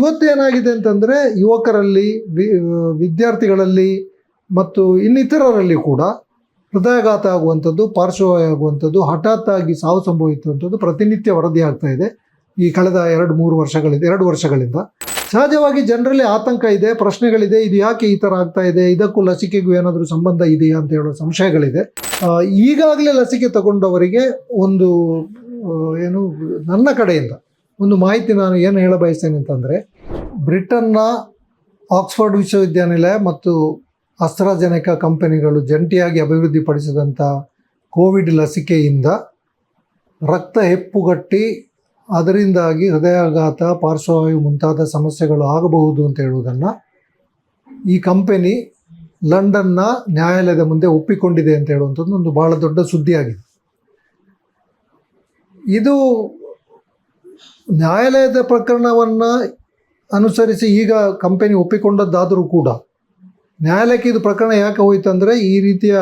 ಇವತ್ತೇನಾಗಿದೆ ಅಂತಂದರೆ ಯುವಕರಲ್ಲಿ ವಿದ್ಯಾರ್ಥಿಗಳಲ್ಲಿ ಮತ್ತು ಇನ್ನಿತರರಲ್ಲಿ ಕೂಡ ಹೃದಯಾಘಾತ ಆಗುವಂಥದ್ದು, ಪಾರ್ಶ್ವವಾಯು ಆಗುವಂಥದ್ದು ಹಠಾತ್ ಆಗಿ ಸಾವು ಸಂಭವಿಸುವಂಥದ್ದು ಪ್ರತಿನಿತ್ಯ ವರದಿ ಆಗ್ತಾ ಇದೆ ಈ ಕಳೆದ ಎರಡು, ಮೂರು ವರ್ಷಗಳಿಂದ, ಎರಡು ವರ್ಷಗಳಿಂದ. ಸಹಜವಾಗಿ ಜನರಲ್ಲಿ ಆತಂಕ ಇದೆ, ಪ್ರಶ್ನೆಗಳಿದೆ, ಇದು ಯಾಕೆ ಈ ಥರ ಆಗ್ತಾ ಇದೆ, ಇದಕ್ಕೂ ಲಸಿಕೆಗೂ ಏನಾದರೂ ಸಂಬಂಧ ಇದೆಯಾ ಅಂತ ಹೇಳೋ ಸಂಶಯಗಳಿದೆ. ಈಗಾಗಲೇ ಲಸಿಕೆ ತಗೊಂಡವರಿಗೆ ಒಂದು ಏನು, ನನ್ನ ಕಡೆಯಿಂದ ಒಂದು ಮಾಹಿತಿ ನಾನು ಏನು ಹೇಳ ಬಯಸ್ತೇನೆ ಅಂತಂದರೆ, ಬ್ರಿಟನ್ನ ಆಕ್ಸ್ಫರ್ಡ್ ವಿಶ್ವವಿದ್ಯಾನಿಲಯ ಮತ್ತು ಅಸ್ತ್ರಜನಕ ಕಂಪನಿಗಳು ಜಂಟಿಯಾಗಿ ಅಭಿವೃದ್ಧಿಪಡಿಸಿದಂಥ ಕೋವಿಡ್ ಲಸಿಕೆಯಿಂದ ರಕ್ತ ಹೆಪ್ಪುಗಟ್ಟಿ, ಅದರಿಂದಾಗಿ ಹೃದಯಾಘಾತ, ಪಾರ್ಶ್ವವಾಯು ಮುಂತಾದ ಸಮಸ್ಯೆಗಳು ಆಗಬಹುದು ಅಂತ ಹೇಳುವುದನ್ನು ಈ ಕಂಪನಿ ಲಂಡನ್ನ ನ್ಯಾಯಾಲಯದ ಮುಂದೆ ಒಪ್ಪಿಕೊಂಡಿದೆ ಅಂತ ಹೇಳುವಂಥದ್ದು ಒಂದು ಭಾಳ ದೊಡ್ಡ ಸುದ್ದಿಯಾಗಿದೆ. ಇದು ನ್ಯಾಯಾಲಯದ ಪ್ರಕರಣವನ್ನು ಅನುಸರಿಸಿ ಈಗ ಕಂಪನಿ ಒಪ್ಪಿಕೊಂಡದ್ದಾದರೂ ಕೂಡ ನ್ಯಾಯಾಲಯಕ್ಕೆ ಇದು ಪ್ರಕರಣ ಯಾಕೆ ಹೋಯ್ತು ಅಂದರೆ ಈ ರೀತಿಯ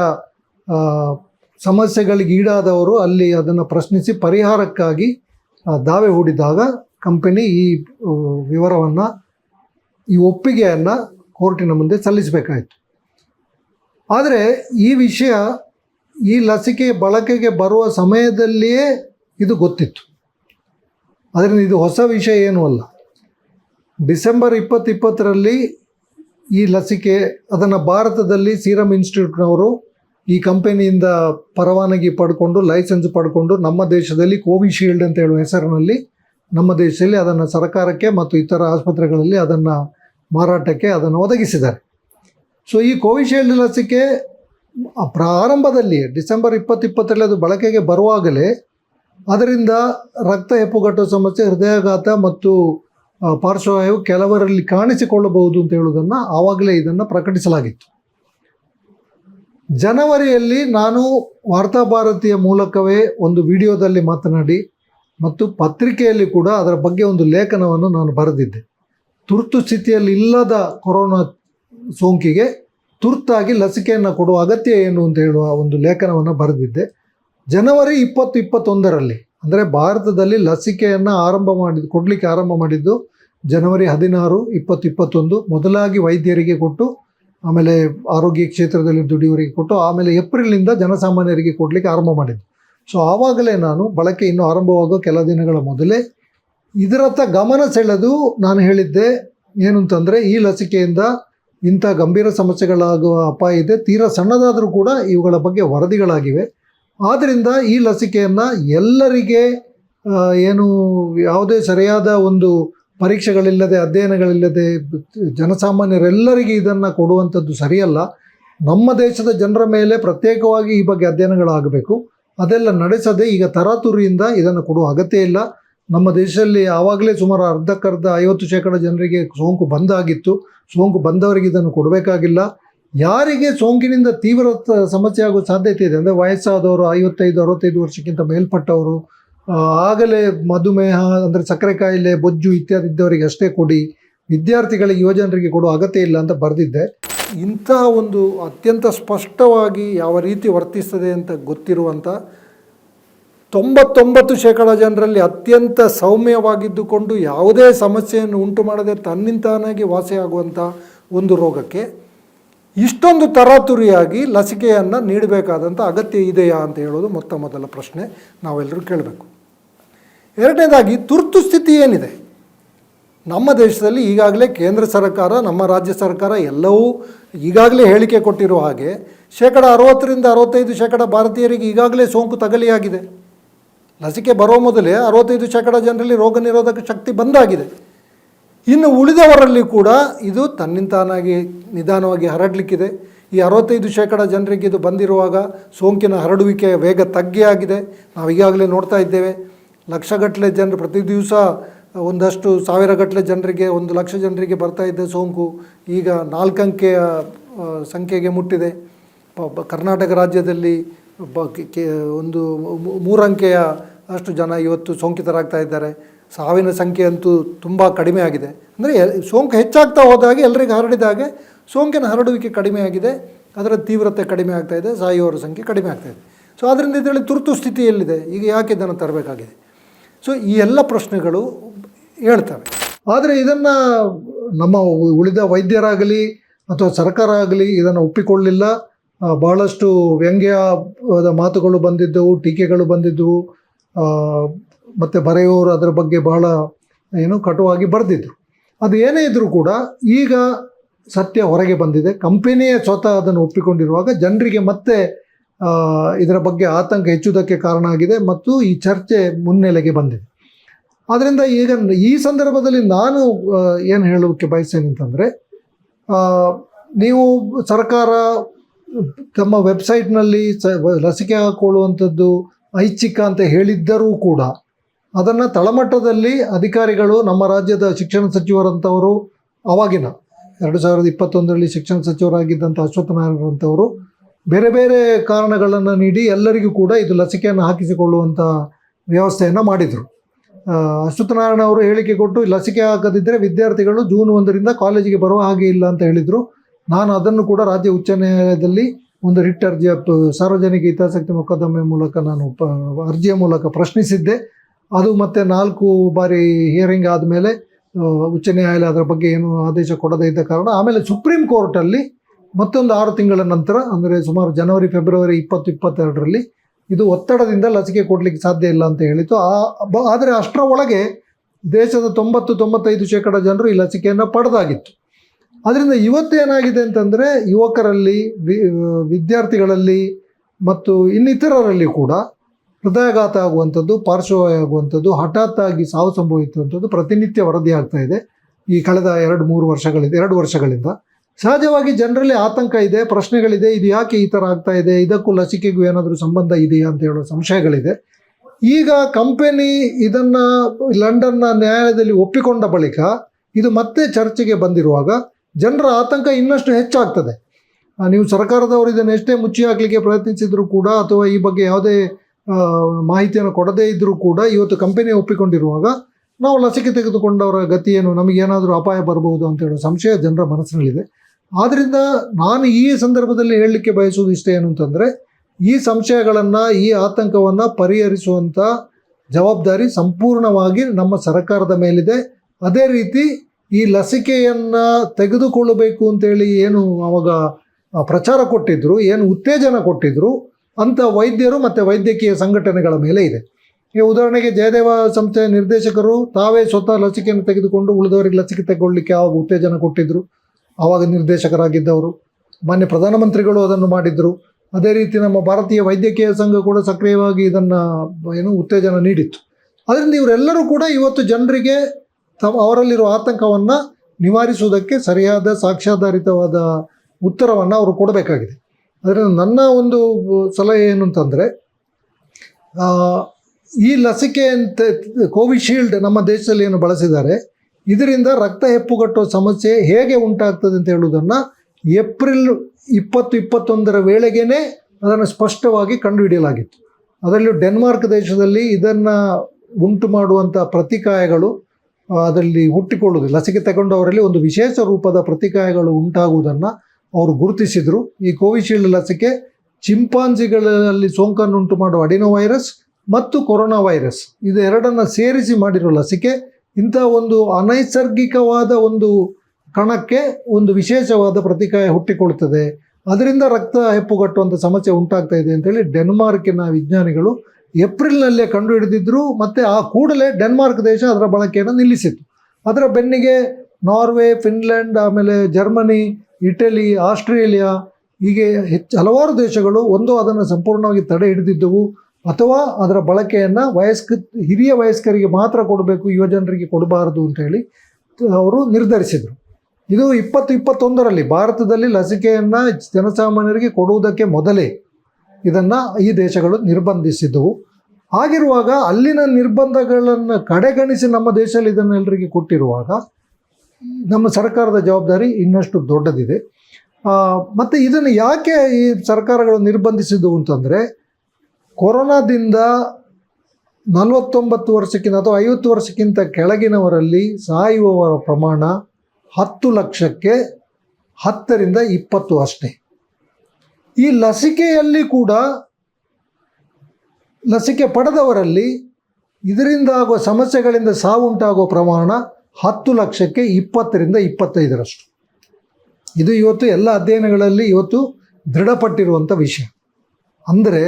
ಸಮಸ್ಯೆಗಳಿಗೆ ಈಡಾದವರು ಅಲ್ಲಿ ಅದನ್ನು ಪ್ರಶ್ನಿಸಿ ಪರಿಹಾರಕ್ಕಾಗಿ ದಾವೆ ಹೂಡಿದಾಗ ಕಂಪನಿ ಈ ವಿವರವನ್ನು, ಈ ಒಪ್ಪಿಗೆಯನ್ನು ಕೋರ್ಟಿನ ಮುಂದೆ ಸಲ್ಲಿಸಬೇಕಾಯಿತು. ಆದರೆ ಈ ವಿಷಯ ಈ ಲಸಿಕೆ ಬಳಕೆಗೆ ಬರುವ ಸಮಯದಲ್ಲಿಯೇ ಇದು ಗೊತ್ತಿತ್ತು. ಅದರಿಂದ ಇದು ಹೊಸ ವಿಷಯ ಏನೂ ಅಲ್ಲ. ಡಿಸೆಂಬರ್ ಇಪ್ಪತ್ತಿಪ್ಪತ್ತರಲ್ಲಿ ಈ ಲಸಿಕೆ, ಅದನ್ನು ಭಾರತದಲ್ಲಿ ಸೀರಮ್ ಇನ್ಸ್ಟಿಟ್ಯೂಟ್ನವರು ಈ ಕಂಪನಿಯಿಂದ ಪರವಾನಗಿ ಪಡ್ಕೊಂಡು, ಲೈಸೆನ್ಸ್ ಪಡ್ಕೊಂಡು ನಮ್ಮ ದೇಶದಲ್ಲಿ ಕೋವಿಶೀಲ್ಡ್ ಅಂತ ಹೇಳುವ ಹೆಸರಿನಲ್ಲಿ ನಮ್ಮ ದೇಶದಲ್ಲಿ ಅದನ್ನು ಸರ್ಕಾರಕ್ಕೆ ಮತ್ತು ಇತರ ಆಸ್ಪತ್ರೆಗಳಲ್ಲಿ ಅದನ್ನು ಮಾರಾಟಕ್ಕೆ ಅದನ್ನು ಒದಗಿಸಿದ್ದಾರೆ. ಸೊ ಈ ಕೋವಿಶೀಲ್ಡ್ ಲಸಿಕೆ ಪ್ರಾರಂಭದಲ್ಲಿ ಡಿಸೆಂಬರ್ ಇಪ್ಪತ್ತಿಪ್ಪತ್ತರಲ್ಲಿ ಅದು ಬಳಕೆಗೆ ಬರುವಾಗಲೇ ಅದರಿಂದ ರಕ್ತ ಹೆಪ್ಪುಗಟ್ಟುವ ಸಮಸ್ಯೆ, ಹೃದಯಾಘಾತ ಮತ್ತು ಪಾರ್ಶ್ವವಾಯು ಕೆಲವರಲ್ಲಿ ಕಾಣಿಸಿಕೊಳ್ಳಬಹುದು ಅಂತ ಹೇಳುವುದನ್ನು ಆವಾಗಲೇ ಇದನ್ನು ಪ್ರಕಟಿಸಲಾಗಿತ್ತು. ಜನವರಿಯಲ್ಲಿ ನಾನು ವಾರ್ತಾಭಾರತಿಯ ಮೂಲಕವೇ ಒಂದು ವಿಡಿಯೋದಲ್ಲಿ ಮಾತನಾಡಿ ಮತ್ತು ಪತ್ರಿಕೆಯಲ್ಲಿ ಕೂಡ ಅದರ ಬಗ್ಗೆ ಒಂದು ಲೇಖನವನ್ನು ನಾನು ಬರೆದಿದ್ದೆ. ತುರ್ತು ಸ್ಥಿತಿಯಲ್ಲಿ ಇಲ್ಲದ ಕೊರೋನಾ ಸೋಂಕಿಗೆ ತುರ್ತಾಗಿ ಲಸಿಕೆಯನ್ನು ಕೊಡುವ ಅಗತ್ಯ ಏನು ಅಂತ ಹೇಳುವ ಒಂದು ಲೇಖನವನ್ನು ಬರೆದಿದ್ದೆ. ಜನವರಿ ಇಪ್ಪತ್ತು ಇಪ್ಪತ್ತೊಂದರಲ್ಲಿ, ಅಂದರೆ ಭಾರತದಲ್ಲಿ ಲಸಿಕೆಯನ್ನು ಆರಂಭ ಮಾಡಿದ್ದು ಕೊಡಲಿಕ್ಕೆ ಆರಂಭ ಮಾಡಿದ್ದು ಜನವರಿ ಹದಿನಾರು ಇಪ್ಪತ್ತು ಇಪ್ಪತ್ತೊಂದು. ಮೊದಲಾಗಿ ವೈದ್ಯರಿಗೆ ಕೊಟ್ಟು, ಆಮೇಲೆ ಆರೋಗ್ಯ ಕ್ಷೇತ್ರದಲ್ಲಿ ದುಡಿಯುವರಿಗೆ ಕೊಟ್ಟು, ಆಮೇಲೆ ಏಪ್ರಿಲ್ನಿಂದ ಜನಸಾಮಾನ್ಯರಿಗೆ ಕೊಡಲಿಕ್ಕೆ ಆರಂಭ ಮಾಡಿದ್ದು. ಸೊ ಆವಾಗಲೇ ನಾನು ಬಳಕೆ ಇನ್ನೂ ಆರಂಭವಾಗೋ ಕೆಲ ದಿನಗಳ ಮೊದಲೇ ಇದರತ್ತ ಗಮನ ಸೆಳೆದು ನಾನು ಹೇಳಿದ್ದೆ ಏನು ಅಂತಂದರೆ ಈ ಲಸಿಕೆಯಿಂದ ಇಂಥ ಗಂಭೀರ ಸಮಸ್ಯೆಗಳಾಗುವ ಅಪಾಯ ಇದೆ, ತೀರಾ ಸಣ್ಣದಾದರೂ ಕೂಡ ಇವುಗಳ ಬಗ್ಗೆ ವರದಿಗಳಾಗಿವೆ. ಆದ್ದರಿಂದ ಈ ಲಸಿಕೆಯನ್ನು ಎಲ್ಲರಿಗೆ ಏನು ಯಾವುದೇ ಸರಿಯಾದ ಒಂದು ಪರೀಕ್ಷೆಗಳಿಲ್ಲದೆ, ಅಧ್ಯಯನಗಳಿಲ್ಲದೆ, ಜನಸಾಮಾನ್ಯರೆಲ್ಲರಿಗೆ ಇದನ್ನು ಕೊಡುವಂಥದ್ದು ಸರಿಯಲ್ಲ. ನಮ್ಮ ದೇಶದ ಜನರ ಮೇಲೆ ಪ್ರತ್ಯೇಕವಾಗಿ ಈ ಬಗ್ಗೆ ಅಧ್ಯಯನಗಳಾಗಬೇಕು. ಅದೆಲ್ಲ ನಡೆಸದೆ ಈಗ ತರಾತುರಿಯಿಂದ ಇದನ್ನು ಕೊಡುವ ಅಗತ್ಯ ಇಲ್ಲ. ನಮ್ಮ ದೇಶದಲ್ಲಿ ಆವಾಗಲೇ ಸುಮಾರು ಅರ್ಧಕ್ಕರ್ಧ ಐವತ್ತು ಶೇಕಡ ಜನರಿಗೆ ಸೋಂಕು ಬಂದಾಗಿತ್ತು. ಸೋಂಕು ಬಂದವರಿಗೆ ಇದನ್ನು ಕೊಡಬೇಕಾಗಿಲ್ಲ. ಯಾರಿಗೆ ಸೋಂಕಿನಿಂದ ತೀವ್ರ ಸಮಸ್ಯೆ ಆಗೋ ಸಾಧ್ಯತೆ ಇದೆ? ಅಂದರೆ ವಯಸ್ಸಾದವರು, ಐವತ್ತೈದು, ಅರವತ್ತೈದು ವರ್ಷಕ್ಕಿಂತ ಮೇಲ್ಪಟ್ಟವರು ಆಗಲೇ ಮಧುಮೇಹ, ಅಂದರೆ ಸಕ್ಕರೆ ಕಾಯಿಲೆ, ಬೊಜ್ಜು ಇತ್ಯಾದಿ ಇದ್ದವರಿಗೆ ಅಷ್ಟೇ ಕೊಡಿ. ವಿದ್ಯಾರ್ಥಿಗಳಿಗೆ, ಯುವಜನರಿಗೆ ಕೊಡುವ ಅಗತ್ಯ ಇಲ್ಲ ಅಂತ ಬರೆದಿದ್ದೆ. ಇಂತಹ ಒಂದು ಅತ್ಯಂತ ಸ್ಪಷ್ಟವಾಗಿ ಯಾವ ರೀತಿ ವರ್ತಿಸ್ತದೆ ಅಂತ ಗೊತ್ತಿರುವಂಥ ತೊಂಬತ್ತೊಂಬತ್ತು ಶೇಕಡ ಜನರಲ್ಲಿ ಅತ್ಯಂತ ಸೌಮ್ಯವಾಗಿದ್ದುಕೊಂಡು ಯಾವುದೇ ಸಮಸ್ಯೆಯನ್ನು ಉಂಟು ಮಾಡದೆ ತನ್ನಿಂತಾನಾಗಿ ವಾಸಿಯಾಗುವಂಥ ಒಂದು ರೋಗಕ್ಕೆ ಇಷ್ಟೊಂದು ತರಾತುರಿಯಾಗಿ ಲಸಿಕೆಯನ್ನು ನೀಡಬೇಕಾದಂಥ ಅಗತ್ಯ ಇದೆಯಾ ಅಂತ ಹೇಳೋದು ಮೊತ್ತ ಮೊದಲ ಪ್ರಶ್ನೆ ನಾವೆಲ್ಲರೂ ಕೇಳಬೇಕು. ಎರಡನೇದಾಗಿ ತುರ್ತು ಸ್ಥಿತಿ ಏನಿದೆ? ನಮ್ಮ ದೇಶದಲ್ಲಿ ಈಗಾಗಲೇ ಕೇಂದ್ರ ಸರ್ಕಾರ, ನಮ್ಮ ರಾಜ್ಯ ಸರ್ಕಾರ ಎಲ್ಲವೂ ಈಗಾಗಲೇ ಹೇಳಿಕೆ ಕೊಟ್ಟಿರುವ ಹಾಗೆ ಶೇಕಡ ಅರವತ್ತರಿಂದ ಅರವತ್ತೈದು ಶೇಕಡ ಭಾರತೀಯರಿಗೆ ಈಗಾಗಲೇ ಸೋಂಕು ತಗಲಿಯಾಗಿದೆ. ಲಸಿಕೆ ಬರೋ ಮೊದಲೇ ಅರವತ್ತೈದು ಶೇಕಡ ಜನರಲ್ಲಿ ರೋಗ ನಿರೋಧಕ ಶಕ್ತಿ ಬಂದಾಗಿದೆ. ಇನ್ನು ಉಳಿದವರಲ್ಲಿ ಕೂಡ ಇದು ತನ್ನಿಂತಾನಾಗಿ ನಿಧಾನವಾಗಿ ಹರಡಲಿಕ್ಕಿದೆ. ಈ ಅರವತ್ತೈದು ಶೇಕಡ ಜನರಿಗೆ ಇದು ಬಂದಿರುವಾಗ ಸೋಂಕಿನ ಹರಡುವಿಕೆ ವೇಗ ತಗ್ಗಿ ಆಗಿದೆ ನಾವು ಈಗಾಗಲೇ ನೋಡ್ತಾ ಇದ್ದೇವೆ. ಲಕ್ಷಗಟ್ಟಲೆ ಜನರು ಪ್ರತಿ ದಿವಸ ಒಂದಷ್ಟು ಸಾವಿರಗಟ್ಟಲೆ ಜನರಿಗೆ, ಒಂದು ಲಕ್ಷ ಜನರಿಗೆ ಬರ್ತಾ ಇದ್ದ ಸೋಂಕು ಈಗ ನಾಲ್ಕಂಕೆಯ ಸಂಖ್ಯೆಗೆ ಮುಟ್ಟಿದೆ. ಕರ್ನಾಟಕ ರಾಜ್ಯದಲ್ಲಿ ಒಂದು ಮೂರಂಕೆಯ ಅಷ್ಟು ಜನ ಇವತ್ತು ಸೋಂಕಿತರಾಗ್ತಾ ಇದ್ದಾರೆ. ಸಾವಿನ ಸಂಖ್ಯೆ ಅಂತೂ ತುಂಬ ಕಡಿಮೆ ಆಗಿದೆ. ಅಂದರೆ ಸೋಂಕು ಹೆಚ್ಚಾಗ್ತಾ ಹೋದಾಗೆ ಎಲ್ಲರಿಗೂ ಹರಡಿದಾಗೆ ಸೋಂಕಿನ ಹರಡುವಿಕೆ ಕಡಿಮೆ ಆಗಿದೆ. ಅದರ ತೀವ್ರತೆ ಕಡಿಮೆ ಆಗ್ತಾ ಇದೆ, ಸಾಯುವವರ ಸಂಖ್ಯೆ ಕಡಿಮೆ ಆಗ್ತಾ ಇದೆ. ಸೊ ಅದರಿಂದ ಇದರಲ್ಲಿ ತುರ್ತು ಸ್ಥಿತಿ ಎಲ್ಲಿದೆ? ಈಗ ಯಾಕೆ ಇದನ್ನು ತರಬೇಕಾಗಿದೆ? ಸೊ ಈ ಎಲ್ಲ ಪ್ರಶ್ನೆಗಳು ಹೇಳ್ತವೆ. ಆದರೆ ಇದನ್ನು ನಮ್ಮ ಉಳಿದ ವೈದ್ಯರಾಗಲಿ ಅಥವಾ ಸರ್ಕಾರ ಆಗಲಿ ಇದನ್ನು ಒಪ್ಪಿಕೊಳ್ಳಲಿಲ್ಲ ಭಾಳಷ್ಟು ವ್ಯಂಗ್ಯವಾದ ಮಾತುಗಳು ಬಂದಿದ್ದವು, ಟೀಕೆಗಳು ಬಂದಿದ್ದವು. ಮತ್ತು ಬರೆಯೋರು ಅದರ ಬಗ್ಗೆ ಬಹಳ, ಏನು ಕಟುವಾಗಿ ಬರೆದಿದ್ರು. ಅದು ಏನೇ ಇದ್ದರೂ ಕೂಡ ಈಗ ಸತ್ಯ ಹೊರಗೆ ಬಂದಿದೆ. ಕಂಪೆನಿಯೇ ಸ್ವತಃ ಅದನ್ನು ಒಪ್ಪಿಕೊಂಡಿರುವಾಗ ಜನರಿಗೆ ಮತ್ತೆ ಇದರ ಬಗ್ಗೆ ಆತಂಕ ಹೆಚ್ಚುವುದಕ್ಕೆ ಕಾರಣ ಆಗಿದೆ ಮತ್ತು ಈ ಚರ್ಚೆ ಮುನ್ನೆಲೆಗೆ ಬಂದಿದೆ. ಆದ್ದರಿಂದ ಈಗ ಈ ಸಂದರ್ಭದಲ್ಲಿ ನಾನು ಏನು ಹೇಳೋಕ್ಕೆ ಬಯಸ್ತೇನೆ ಅಂತಂದರೆ ನೀವು ಸರ್ಕಾರ ತಮ್ಮ ವೆಬ್ಸೈಟ್ನಲ್ಲಿ ಸ, ಲಸಿಕೆ ಹಾಕೊಳ್ಳುವಂಥದ್ದು ಐಚ್ಛಿಕ ಅಂತ ಹೇಳಿದ್ದರೂ ಕೂಡ ಅದನ್ನು ತಳಮಟ್ಟದಲ್ಲಿ ಅಧಿಕಾರಿಗಳು ನಮ್ಮ ರಾಜ್ಯದ ಶಿಕ್ಷಣ ಸಚಿವರಂಥವರು ಅವಾಗಿನ ಎರಡು ಸಾವಿರದ ಇಪ್ಪತ್ತೊಂದರಲ್ಲಿ ಶಿಕ್ಷಣ ಸಚಿವರಾಗಿದ್ದಂಥ ಅಶ್ವತ್ಥನಾರಾಯಣರಂಥವರು ಬೇರೆ ಬೇರೆ ಕಾರಣಗಳನ್ನು ನೀಡಿ ಎಲ್ಲರಿಗೂ ಕೂಡ ಇದು ಲಸಿಕೆಯನ್ನು ಹಾಕಿಸಿಕೊಳ್ಳುವಂಥ ವ್ಯವಸ್ಥೆಯನ್ನು ಮಾಡಿದರು. ಅಶ್ವತ್ಥನಾರಾಯಣ ಅವರು ಹೇಳಿಕೆ ಕೊಟ್ಟು ಲಸಿಕೆ ಹಾಕದಿದ್ದರೆ ವಿದ್ಯಾರ್ಥಿಗಳು ಜೂನ್ ಒಂದರಿಂದ ಕಾಲೇಜಿಗೆ ಬರುವ ಹಾಗೆ ಇಲ್ಲ ಅಂತ ಹೇಳಿದರು. ನಾನು ಅದನ್ನು ಕೂಡ ರಾಜ್ಯ ಉಚ್ಚ ನ್ಯಾಯಾಲಯದಲ್ಲಿ ಒಂದು ರಿಟ್ ಅರ್ಜಿಯ ಸಾರ್ವಜನಿಕ ಹಿತಾಸಕ್ತಿ ಮೊಕದ್ದಮೆ ಮೂಲಕ ನಾನು ಅರ್ಜಿಯ ಮೂಲಕ ಪ್ರಶ್ನಿಸಿದ್ದೆ. ಅದು ಮತ್ತೆ ನಾಲ್ಕು ಬಾರಿ ಹಿಯರಿಂಗ್ ಆದಮೇಲೆ ಉಚ್ಚ ನ್ಯಾಯಾಲಯ ಅದರ ಬಗ್ಗೆ ಏನು ಆದೇಶ ಕೊಡದೇ ಇದ್ದ ಕಾರಣ, ಆಮೇಲೆ ಸುಪ್ರೀಂ ಕೋರ್ಟಲ್ಲಿ ಮತ್ತೊಂದು ಆರು ತಿಂಗಳ ನಂತರ, ಅಂದರೆ ಸುಮಾರು ಜನವರಿ ಫೆಬ್ರವರಿ ಇಪ್ಪತ್ತು, ಇಪ್ಪತ್ತೆರಡರಲ್ಲಿ ಇದು ಒತ್ತಡದಿಂದ ಲಸಿಕೆ ಕೊಡಲಿಕ್ಕೆ ಸಾಧ್ಯ ಇಲ್ಲ ಅಂತ ಹೇಳಿತು ಆ ಆದರೆ ಅಷ್ಟರ ಒಳಗೆ ದೇಶದ ತೊಂಬತ್ತು, ತೊಂಬತ್ತೈದು ಶೇಕಡ ಜನರು ಈ ಲಸಿಕೆಯನ್ನು ಪಡೆದಾಗಿತ್ತು. ಅದರಿಂದ ಇವತ್ತೇನಾಗಿದೆ ಅಂತಂದರೆ, ಯುವಕರಲ್ಲಿ ವಿದ್ಯಾರ್ಥಿಗಳಲ್ಲಿ ಮತ್ತು ಇನ್ನಿತರರಲ್ಲಿ ಕೂಡ ಹೃದಯಾಘಾತ ಆಗುವಂಥದ್ದು, ಪಾರ್ಶ್ವವಾಯು ಆಗುವಂಥದ್ದು ಹಠಾತ್ತಾಗಿ ಸಾವು ಸಂಭವಿಸುವಂಥದ್ದು ಪ್ರತಿನಿತ್ಯ ವರದಿ ಆಗ್ತಾ ಇದೆ ಈ ಕಳೆದ ಎರಡು, ಮೂರು ವರ್ಷಗಳಿಂದ, ಎರಡು ವರ್ಷಗಳಿಂದ. ಸಹಜವಾಗಿ ಜನರಲ್ಲಿ ಆತಂಕ ಇದೆ, ಪ್ರಶ್ನೆಗಳಿದೆ, ಇದು ಯಾಕೆ ಈ ಥರ ಆಗ್ತಾ ಇದೆ, ಇದಕ್ಕೂ ಲಸಿಕೆಗೂ ಏನಾದರೂ ಸಂಬಂಧ ಇದೆಯಾ ಅಂತ ಹೇಳೋ ಸಂಶಯಗಳಿದೆ. ಈಗ ಕಂಪೆನಿ ಇದನ್ನು ಲಂಡನ್ನ ನ್ಯಾಯಾಲಯದಲ್ಲಿ ಒಪ್ಪಿಕೊಂಡ ಬಳಿಕ ಇದು ಮತ್ತೆ ಚರ್ಚೆಗೆ ಬಂದಿರುವಾಗ ಜನರ ಆತಂಕ ಇನ್ನಷ್ಟು ಹೆಚ್ಚಾಗ್ತದೆ. ನೀವು ಸರ್ಕಾರದವರು ಇದನ್ನು ಎಷ್ಟೇ ಮುಚ್ಚಿ ಹಾಕಲಿಕ್ಕೆ ಪ್ರಯತ್ನಿಸಿದರೂ ಕೂಡ ಅಥವಾ ಈ ಬಗ್ಗೆ ಯಾವುದೇ ಮಾಹಿತಿಯನ್ನು ಕೊಡದೇ ಇದ್ದರೂ ಕೂಡ ಇವತ್ತು ಕಂಪನಿ ಒಪ್ಪಿಕೊಂಡಿರುವಾಗ ನಾವು ಲಸಿಕೆ ತೆಗೆದುಕೊಂಡವರ ಗತಿ ಏನು ನಮಗೇನಾದರೂ ಅಪಾಯ ಬರಬಹುದು ಅಂತ ಹೇಳೋ ಸಂಶಯ ಜನರ ಮನಸ್ಸಿನಲ್ಲಿದೆ. ಆದ್ದರಿಂದ ನಾನು ಈ ಸಂದರ್ಭದಲ್ಲಿ ಹೇಳಲಿಕ್ಕೆ ಬಯಸುವುದು ಇಷ್ಟ ಏನು ಅಂತಂದರೆ, ಈ ಸಂಶಯಗಳನ್ನು, ಈ ಆತಂಕವನ್ನು ಪರಿಹರಿಸುವಂಥ ಜವಾಬ್ದಾರಿ ಸಂಪೂರ್ಣವಾಗಿ ನಮ್ಮ ಸರ್ಕಾರದ ಮೇಲಿದೆ. ಅದೇ ರೀತಿ ಈ ಲಸಿಕೆಯನ್ನು ತೆಗೆದುಕೊಳ್ಳಬೇಕು ಅಂತೇಳಿ ಏನು ಅವಾಗ ಪ್ರಚಾರ ಕೊಟ್ಟಿದ್ರು, ಏನು ಉತ್ತೇಜನ ಕೊಟ್ಟಿದ್ರು ಅಂಥ ವೈದ್ಯರು ಮತ್ತು ವೈದ್ಯಕೀಯ ಸಂಘಟನೆಗಳ ಮೇಲೆ ಇದೆ. ಈ ಉದಾಹರಣೆಗೆ ಜಯದೇವ ಸಂಸ್ಥೆಯ ನಿರ್ದೇಶಕರು ತಾವೇ ಸ್ವತಃ ಲಸಿಕೆಯನ್ನು ತೆಗೆದುಕೊಂಡು ಉಳಿದವರಿಗೆ ಲಸಿಕೆ ತಗೊಳ್ಳಿಕ್ಕೆ ಆವಾಗ ಉತ್ತೇಜನ ಕೊಟ್ಟಿದ್ದರು ಆವಾಗ ನಿರ್ದೇಶಕರಾಗಿದ್ದವರು, ಮಾನ್ಯ ಪ್ರಧಾನಮಂತ್ರಿಗಳು ಅದನ್ನು ಮಾಡಿದರು. ಅದೇ ರೀತಿ ನಮ್ಮ ಭಾರತೀಯ ವೈದ್ಯಕೀಯ ಸಂಘ ಕೂಡ ಸಕ್ರಿಯವಾಗಿ ಇದನ್ನು ಏನು ಉತ್ತೇಜನ ನೀಡಿತ್ತು. ಅದರಿಂದ ಇವರೆಲ್ಲರೂ ಕೂಡ ಇವತ್ತು ಜನರಿಗೆ ತಮ್ಮ ಅವರಲ್ಲಿರುವ ಆತಂಕವನ್ನು ನಿವಾರಿಸುವುದಕ್ಕೆ ಸರಿಯಾದ ಸಾಕ್ಷ್ಯಾಧಾರಿತವಾದ ಉತ್ತರವನ್ನು ಅವರು ಕೊಡಬೇಕಾಗಿದೆ. ಅದರಿಂದ ನನ್ನ ಒಂದು ಸಲಹೆ ಏನು ಅಂತಂದರೆ ಈ ಲಸಿಕೆ ಅಂತ ಕೋವಿಶೀಲ್ಡ್ ನಮ್ಮ ದೇಶದಲ್ಲಿ ಏನು ಬಳಸಿದ್ದಾರೆ, ಇದರಿಂದ ರಕ್ತ ಹೆಪ್ಪುಗಟ್ಟುವ ಸಮಸ್ಯೆ ಹೇಗೆ ಉಂಟಾಗ್ತದೆ ಅಂತ ಹೇಳುವುದನ್ನು ಏಪ್ರಿಲ್ ಇಪ್ಪತ್ತು ಇಪ್ಪತ್ತೊಂದರ ವೇಳೆಗೇ ಅದನ್ನು ಸ್ಪಷ್ಟವಾಗಿ ಕಂಡುಹಿಡಿಯಲಾಗಿತ್ತು. ಅದರಲ್ಲೂ ಡೆನ್ಮಾರ್ಕ್ ದೇಶದಲ್ಲಿ ಇದನ್ನು ಉಂಟು ಮಾಡುವಂಥ ಪ್ರತಿಕಾಯಗಳು ಅದರಲ್ಲಿ ಹುಟ್ಟಿಕೊಳ್ಳುವುದು ಲಸಿಕೆ ತಗೊಂಡವರಲ್ಲಿ ಒಂದು ವಿಶೇಷ ರೂಪದ ಪ್ರತಿಕಾಯಗಳು ಉಂಟಾಗುವುದನ್ನು ಅವರು ಗುರುತಿಸಿದರು. ಈ ಕೋವಿಶೀಲ್ಡ್ ಲಸಿಕೆ ಚಿಂಪಾಂಜಿಗಳಲ್ಲಿ ಸೋಂಕನ್ನುಂಟು ಮಾಡುವ ಅಡಿನೋ ವೈರಸ್ ಮತ್ತು ಕೊರೋನಾ ವೈರಸ್. ಇದು ಎರಡನ್ನು ಸೇರಿಸಿ ಮಾಡಿರೋ ಲಸಿಕೆ. ಇಂಥ ಒಂದು ಅನೈಸರ್ಗಿಕವಾದ ಒಂದು ಕಣಕ್ಕೆ ಒಂದು ವಿಶೇಷವಾದ ಪ್ರತಿಕಾಯ ಹುಟ್ಟಿಕೊಳ್ಳುತ್ತದೆ ಅದರಿಂದ ರಕ್ತ ಹೆಪ್ಪುಗಟ್ಟುವಂಥ ಸಮಸ್ಯೆ ಉಂಟಾಗ್ತಾ ಇದೆ ಅಂತೇಳಿ ಡೆನ್ಮಾರ್ಕಿನ ವಿಜ್ಞಾನಿಗಳು ಏಪ್ರಿಲ್ನಲ್ಲೇ ಕಂಡುಹಿಡಿದಿದ್ರು. ಮತ್ತು ಆ ಕೂಡಲೇ ಡೆನ್ಮಾರ್ಕ್ ದೇಶ ಅದರ ಬಳಕೆಯನ್ನು ನಿಲ್ಲಿಸಿತು ಅದರ ಬೆನ್ನಿಗೆ ನಾರ್ವೆ, ಫಿನ್ಲೆಂಡ್, ಆಮೇಲೆ ಜರ್ಮನಿ, ಇಟಲಿ, ಆಸ್ಟ್ರೇಲಿಯಾ, ಹೀಗೆ ಹೆಚ್ಚು ಹಲವಾರು ದೇಶಗಳು ಒಂದು ಅದನ್ನು ಸಂಪೂರ್ಣವಾಗಿ ತಡೆ ಹಿಡಿದಿದ್ದವು ಅಥವಾ ಅದರ ಬಳಕೆಯನ್ನು ವಯಸ್ಕ, ಹಿರಿಯ ವಯಸ್ಕರಿಗೆ ಮಾತ್ರ ಕೊಡಬೇಕು, ಯುವ ಜನರಿಗೆ ಕೊಡಬಾರದು ಅಂತೇಳಿ ಅವರು ನಿರ್ಧರಿಸಿದರು. ಇದು ಇಪ್ಪತ್ತು ಇಪ್ಪತ್ತೊಂದರಲ್ಲಿ ಭಾರತದಲ್ಲಿ ಲಸಿಕೆಯನ್ನು ಜನಸಾಮಾನ್ಯರಿಗೆ ಕೊಡುವುದಕ್ಕೆ ಮೊದಲೇ ಇದನ್ನು ಈ ದೇಶಗಳು ನಿರ್ಬಂಧಿಸಿದ್ದವು. ಆಗಿರುವಾಗ ಅಲ್ಲಿನ ನಿರ್ಬಂಧಗಳನ್ನು ಕಡೆಗಣಿಸಿ ನಮ್ಮ ದೇಶದಲ್ಲಿ ಇದನ್ನೆಲ್ಲರಿಗೆ ಕೊಟ್ಟಿರುವಾಗ ನಮ್ಮ ಸರ್ಕಾರದ ಜವಾಬ್ದಾರಿ ಇನ್ನಷ್ಟು ದೊಡ್ಡದಿದೆ. ಮತ್ತು ಇದನ್ನು ಯಾಕೆ ಈ ಸರ್ಕಾರಗಳು ನಿರ್ಬಂಧಿಸಿದ್ದು ಅಂತಂದರೆ, ಕೊರೋನಾದಿಂದ ನಲವತ್ತೊಂಬತ್ತು ವರ್ಷಕ್ಕಿಂತ ಅಥವಾ ಐವತ್ತು ವರ್ಷಕ್ಕಿಂತ ಕೆಳಗಿನವರಲ್ಲಿ ಸಾಯುವವರ ಪ್ರಮಾಣ ಹತ್ತು ಲಕ್ಷಕ್ಕೆ ಹತ್ತರಿಂದ ಇಪ್ಪತ್ತು ಅಷ್ಟೇ. ಈ ಲಸಿಕೆಯಲ್ಲಿ ಕೂಡ, ಲಸಿಕೆ ಪಡೆದವರಲ್ಲಿ ಇದರಿಂದ ಆಗುವ ಸಮಸ್ಯೆಗಳಿಂದ ಸಾವುಂಟಾಗುವ ಪ್ರಮಾಣ ಹತ್ತು ಲಕ್ಷಕ್ಕೆ ಇಪ್ಪತ್ತರಿಂದ ಇಪ್ಪತ್ತೈದರಷ್ಟು. ಇದು ಇವತ್ತು ಎಲ್ಲ ಅಧ್ಯಯನಗಳಲ್ಲಿ ಇವತ್ತು ದೃಢಪಟ್ಟಿರುವಂಥ ವಿಷಯ. ಅಂದರೆ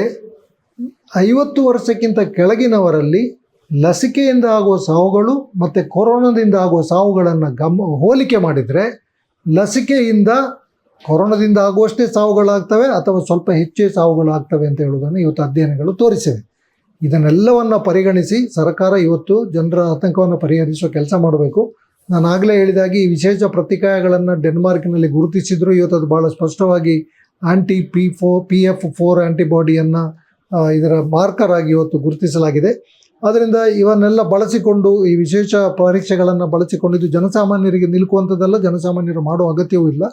ಐವತ್ತು ವರ್ಷಕ್ಕಿಂತ ಕೆಳಗಿನವರಲ್ಲಿ ಲಸಿಕೆಯಿಂದ ಆಗುವ ಸಾವುಗಳು ಮತ್ತು ಕೊರೋನಾದಿಂದ ಆಗುವ ಸಾವುಗಳನ್ನು ಗಮ, ಹೋಲಿಕೆ ಮಾಡಿದರೆ ಲಸಿಕೆಯಿಂದ ಕೊರೋನಾದಿಂದ ಆಗುವಷ್ಟೇ ಸಾವುಗಳಾಗ್ತವೆ ಅಥವಾ ಸ್ವಲ್ಪ ಹೆಚ್ಚೇ ಸಾವುಗಳಾಗ್ತವೆ ಅಂತ ಹೇಳೋದನ್ನು ಇವತ್ತು ಅಧ್ಯಯನಗಳು ತೋರಿಸಿವೆ. ಇದನ್ನೆಲ್ಲವನ್ನು ಪರಿಗಣಿಸಿ ಸರ್ಕಾರ ಇವತ್ತು ಜನರ ಆತಂಕವನ್ನು ಪರಿಹರಿಸುವ ಕೆಲಸ ಮಾಡಬೇಕು. ನಾನು ಆಗಲೇ ಹೇಳಿದಾಗಿ ಈ ವಿಶೇಷ ಪ್ರತಿಕಾಯಗಳನ್ನು ಡೆನ್ಮಾರ್ಕ್ನಲ್ಲಿ ಗುರುತಿಸಿದ್ರು. ಇವತ್ತು ಅದು ಭಾಳ ಸ್ಪಷ್ಟವಾಗಿ ಆ್ಯಂಟಿ ಪಿ ಫೋ ಪಿ ಎಫ್ ಫೋರ್ ಆ್ಯಂಟಿಬಾಡಿಯನ್ನು ಇದರ ಮಾರ್ಕರ್ ಆಗಿ ಇವತ್ತು ಗುರುತಿಸಲಾಗಿದೆ. ಆದ್ದರಿಂದ ಇವನ್ನೆಲ್ಲ ಬಳಸಿಕೊಂಡು ಈ ವಿಶೇಷ ಪರೀಕ್ಷೆಗಳನ್ನು ಬಳಸಿಕೊಂಡು ಇದು ಜನಸಾಮಾನ್ಯರಿಗೆ ನಿಲುಕುವಂಥದ್ದಲ್ಲ, ಜನಸಾಮಾನ್ಯರು ಮಾಡುವ ಅಗತ್ಯವೂ ಇಲ್ಲ.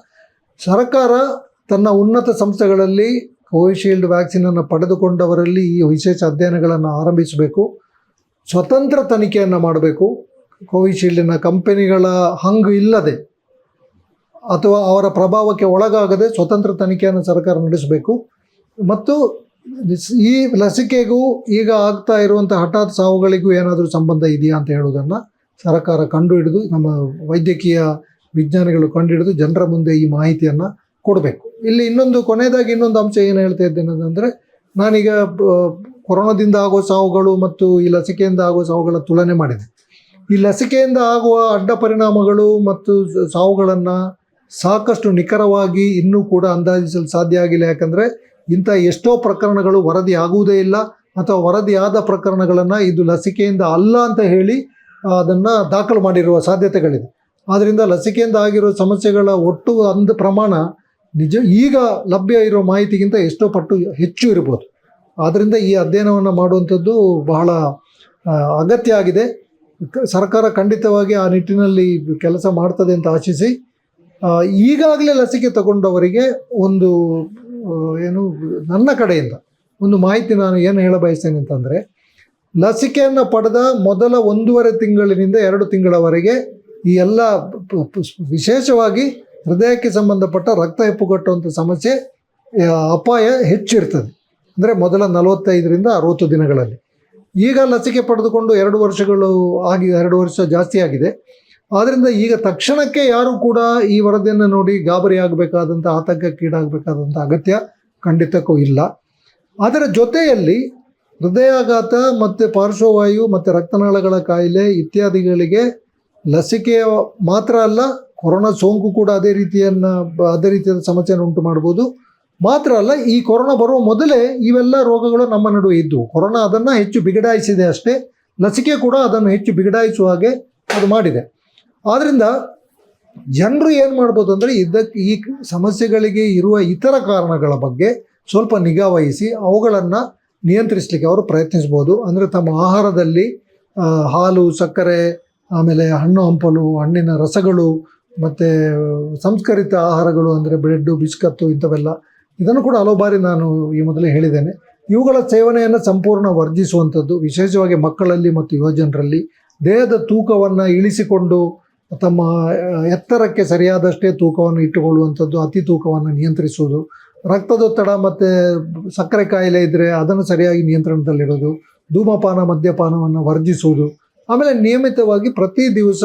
ಸರ್ಕಾರ ತನ್ನ ಉನ್ನತ ಸಂಸ್ಥೆಗಳಲ್ಲಿ ಕೋವಿಶೀಲ್ಡ್ ವ್ಯಾಕ್ಸಿನನ್ನು ಪಡೆದುಕೊಂಡವರಲ್ಲಿ ಈ ವಿಶೇಷ ಅಧ್ಯಯನಗಳನ್ನು ಆರಂಭಿಸಬೇಕು. ಸ್ವತಂತ್ರ ತನಿಖೆಯನ್ನು ಮಾಡಬೇಕು. ಕೋವಿಶೀಲ್ಡಿನ ಕಂಪನಿಗಳ ಹಂಗು ಇಲ್ಲದೆ ಅಥವಾ ಅವರ ಪ್ರಭಾವಕ್ಕೆ ಒಳಗಾಗದೆ ಸ್ವತಂತ್ರ ತನಿಖೆಯನ್ನು ಸರ್ಕಾರ ನಡೆಸಬೇಕು. ಮತ್ತು ಈ ಲಸಿಕೆಗೂ ಈಗ ಆಗ್ತಾ ಇರುವಂಥ ಹಠಾತ್ ಸಾವುಗಳಿಗೂ ಏನಾದರೂ ಸಂಬಂಧ ಇದೆಯಾ ಅಂತ ಹೇಳುವುದನ್ನು ಸರ್ಕಾರ ಕಂಡುಹಿಡಿದು ನಮ್ಮ ವೈದ್ಯಕೀಯ ವಿಜ್ಞಾನಿಗಳು ಕಂಡುಹಿಡಿದು ಜನರ ಮುಂದೆ ಈ ಮಾಹಿತಿಯನ್ನು ಕೊಡಬೇಕು. ಇಲ್ಲಿ ಇನ್ನೊಂದು ಕೊನೆಯದಾಗಿ ಇನ್ನೊಂದು ಅಂಶ ಏನು ಹೇಳ್ತಾ ಇದ್ದೇನೆ ಅಂದರೆ ನಾನೀಗ ಕೊರೋನಾದಿಂದ ಆಗುವ ಸಾವುಗಳು ಮತ್ತು ಈ ಲಸಿಕೆಯಿಂದ ಆಗುವ ಸಾವುಗಳ ತುಲನೆ ಮಾಡಿದೆ. ಈ ಲಸಿಕೆಯಿಂದ ಆಗುವ ಅಡ್ಡ ಪರಿಣಾಮಗಳು ಮತ್ತು ಸಾವುಗಳನ್ನು ಸಾಕಷ್ಟು ನಿಖರವಾಗಿ ಇನ್ನೂ ಕೂಡ ಅಂದಾಜಿಸಲು ಸಾಧ್ಯ ಆಗಿಲ್ಲ. ಯಾಕಂದರೆ, ಇಂಥ ಎಷ್ಟೋ ಪ್ರಕರಣಗಳು ವರದಿ ಆಗುವುದೇ ಇಲ್ಲ ಅಥವಾ ವರದಿಯಾದ ಪ್ರಕರಣಗಳನ್ನು ಇದು ಲಸಿಕೆಯಿಂದ ಅಲ್ಲ ಅಂತ ಹೇಳಿ, ಅದನ್ನು ದಾಖಲು ಮಾಡಿರುವ ಸಾಧ್ಯತೆಗಳಿದೆ. ಆದ್ದರಿಂದ ಲಸಿಕೆಯಿಂದ ಆಗಿರೋ ಸಮಸ್ಯೆಗಳ ಒಟ್ಟು ಅಂದ ಪ್ರಮಾಣ ನಿಜ ಈಗ ಲಭ್ಯ ಇರೋ ಮಾಹಿತಿಗಿಂತ ಎಷ್ಟೋ ಪಟ್ಟು ಹೆಚ್ಚು ಇರ್ಬೋದು. ಆದ್ದರಿಂದ ಈ ಅಧ್ಯಯನವನ್ನು ಮಾಡುವಂಥದ್ದು ಬಹಳ ಅಗತ್ಯ ಆಗಿದೆ. ಸರ್ಕಾರ ಖಂಡಿತವಾಗಿ ಆ ನಿಟ್ಟಿನಲ್ಲಿ ಕೆಲಸ ಮಾಡ್ತದೆ ಅಂತ ಆಶಿಸಿ ಈಗಾಗಲೇ ಲಸಿಕೆ ತಗೊಂಡವರಿಗೆ ಒಂದು ಏನು, ನನ್ನ ಕಡೆಯಿಂದ ಒಂದು ಮಾಹಿತಿ ನಾನು ಏನು ಹೇಳ ಬಯಸ್ತೇನೆ ಅಂತಂದರೆ, ಲಸಿಕೆಯನ್ನು ಪಡೆದ ಮೊದಲ ಒಂದೂವರೆ ತಿಂಗಳಿನಿಂದ ಎರಡು ತಿಂಗಳವರೆಗೆ ಈ ಎಲ್ಲ ವಿಶೇಷವಾಗಿ ಹೃದಯಕ್ಕೆ ಸಂಬಂಧಪಟ್ಟ ರಕ್ತ ಹೆಪ್ಪುಗಟ್ಟುವಂಥ ಸಮಸ್ಯೆ ಅಪಾಯ ಹೆಚ್ಚಿರ್ತದೆ. ಅಂದರೆ ಮೊದಲ ನಲವತ್ತೈದರಿಂದ ಅರುವತ್ತು ದಿನಗಳಲ್ಲಿ. ಈಗ ಲಸಿಕೆ ಪಡೆದುಕೊಂಡು ಎರಡು ವರ್ಷಗಳು ಆಗಿ, ಎರಡು ವರ್ಷ ಜಾಸ್ತಿ ಆಗಿದೆ. ಆದ್ದರಿಂದ ಈಗ ತಕ್ಷಣಕ್ಕೆ ಯಾರೂ ಕೂಡ ಈ ವರದಿಯನ್ನು ನೋಡಿ ಗಾಬರಿ ಆಗಬೇಕಾದಂಥ ಆತಂಕಕ್ಕೀಡಾಗಬೇಕಾದಂಥ ಅಗತ್ಯ ಖಂಡಿತಕ್ಕೂ ಇಲ್ಲ. ಅದರ ಜೊತೆಯಲ್ಲಿ ಹೃದಯಾಘಾತ ಮತ್ತು ಪಾರ್ಶ್ವವಾಯು ಮತ್ತು ರಕ್ತನಾಳಗಳ ಕಾಯಿಲೆ ಇತ್ಯಾದಿಗಳಿಗೆ ಲಸಿಕೆಯ ಮಾತ್ರ ಅಲ್ಲ ಕೊರೋನಾ ಸೋಂಕು ಕೂಡ ಅದೇ ರೀತಿಯನ್ನು, ಅದೇ ರೀತಿಯಾದ ಸಮಸ್ಯೆಯನ್ನು ಉಂಟು ಮಾಡ್ಬೋದು. ಮಾತ್ರ ಅಲ್ಲ, ಈ ಕೊರೋನಾ ಬರುವ ಮೊದಲೇ ಇವೆಲ್ಲ ರೋಗಗಳು ನಮ್ಮ ನಡುವೆ ಇದ್ದವು ಕೊರೋನಾ ಅದನ್ನು ಹೆಚ್ಚು ಬಿಗಡಾಯಿಸಿದೆ ಅಷ್ಟೇ, ಲಸಿಕೆ ಕೂಡ ಅದನ್ನು ಹೆಚ್ಚು ಬಿಗಡಾಯಿಸುವ ಹಾಗೆ ಅದು ಮಾಡಿದೆ. ಆದ್ದರಿಂದ ಜನರು ಏನು ಮಾಡ್ಬೋದು ಅಂದರೆ ಇದಕ್ಕೆ ಈ ಸಮಸ್ಯೆಗಳಿಗೆ ಇರುವ ಇತರ ಕಾರಣಗಳ ಬಗ್ಗೆ ಸ್ವಲ್ಪ ನಿಗಾ ವಹಿಸಿ, ಅವುಗಳನ್ನು ನಿಯಂತ್ರಿಸಲಿಕ್ಕೆ ಅವರು ಪ್ರಯತ್ನಿಸ್ಬೋದು. ಅಂದರೆ ತಮ್ಮ ಆಹಾರದಲ್ಲಿ ಹಾಲು, ಸಕ್ಕರೆ, ಆಮೇಲೆ ಹಣ್ಣು, ಹಂಪಲು, ಹಣ್ಣಿನ ರಸಗಳು ಮತ್ತು ಸಂಸ್ಕರಿತ ಆಹಾರಗಳು ಅಂದರೆ ಬ್ರೆಡ್ಡು ಬಿಸ್ಕತ್ತು ಇಂಥವೆಲ್ಲ, ಇದನ್ನು ಕೂಡ ಹಲವು ಬಾರಿ ನಾನು ಈ ಮೊದಲೇ ಹೇಳಿದ್ದೇನೆ. ಇವುಗಳ ಸೇವನೆಯನ್ನು ಸಂಪೂರ್ಣ ವರ್ಜಿಸುವಂಥದ್ದು ವಿಶೇಷವಾಗಿ ಮಕ್ಕಳಲ್ಲಿ ಮತ್ತು ಯುವಜನರಲ್ಲಿ, ದೇಹದ ತೂಕವನ್ನು ಇಳಿಸಿಕೊಂಡು ತಮ್ಮ ಎತ್ತರಕ್ಕೆ ಸರಿಯಾದಷ್ಟೇ ತೂಕವನ್ನು ಇಟ್ಟುಕೊಳ್ಳುವಂಥದ್ದು, ಅತಿ ತೂಕವನ್ನು ನಿಯಂತ್ರಿಸುವುದು, ರಕ್ತದೊತ್ತಡ ಮತ್ತು ಸಕ್ಕರೆ ಕಾಯಿಲೆ ಇದ್ದರೆ ಅದನ್ನು ಸರಿಯಾಗಿ ನಿಯಂತ್ರಣದಲ್ಲಿಡೋದು, ಧೂಮಪಾನ, ಮದ್ಯಪಾನವನ್ನು ವರ್ಜಿಸುವುದು ಆಮೇಲೆ ನಿಯಮಿತವಾಗಿ ಪ್ರತಿ ದಿವಸ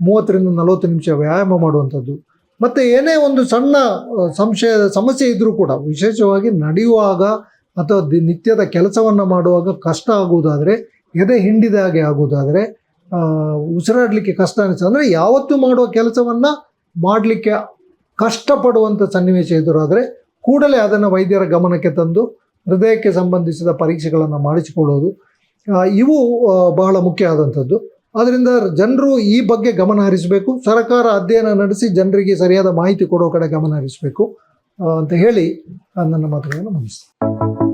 ಮೂವತ್ತರಿಂದ ನಲವತ್ತು ನಿಮಿಷ ವ್ಯಾಯಾಮ ಮಾಡುವಂಥದ್ದು. ಮತ್ತು ಏನೇ ಒಂದು ಸಣ್ಣ ಸಂಶಯ, ಸಮಸ್ಯೆ ಇದ್ದರೂ ಕೂಡ ವಿಶೇಷವಾಗಿ ನಡೆಯುವಾಗ ಅಥವಾ ದಿ, ನಿತ್ಯದ ಕೆಲಸವನ್ನು ಮಾಡುವಾಗ ಕಷ್ಟ ಆಗುವುದಾದರೆ, ಎದೆ ಹಿಂಡಿದ ಹಾಗೆ ಆಗುವುದಾದರೆ ಉಸಿರಾಡಲಿಕ್ಕೆ ಕಷ್ಟ ಅನಿಸ್ತದೆ. ಅಂದರೆ ಯಾವತ್ತೂ ಮಾಡುವ ಕೆಲಸವನ್ನು ಮಾಡಲಿಕ್ಕೆ ಕಷ್ಟಪಡುವಂಥ ಸನ್ನಿವೇಶ ಎದುರಾದರೆ ಕೂಡಲೇ ಅದನ್ನು ವೈದ್ಯರ ಗಮನಕ್ಕೆ ತಂದು ಹೃದಯಕ್ಕೆ ಸಂಬಂಧಿಸಿದ ಪರೀಕ್ಷೆಗಳನ್ನು ಮಾಡಿಸಿಕೊಳ್ಳೋದು. ಇವು ಬಹಳ ಮುಖ್ಯ ಆದಂಥದ್ದು. ಆದ್ದರಿಂದ ಜನರು ಈ ಬಗ್ಗೆ ಗಮನ ಹರಿಸಬೇಕು. ಸರ್ಕಾರ ಅಧ್ಯಯನ ನಡೆಸಿ ಜನರಿಗೆ ಸರಿಯಾದ ಮಾಹಿತಿ ಕೊಡೋ ಕಡೆ ಗಮನ ಹರಿಸಬೇಕು ಅಂತ ಹೇಳಿ ನನ್ನ ಮಾತುಗಳನ್ನು ಮುಗಿಸ್ತೀನಿ.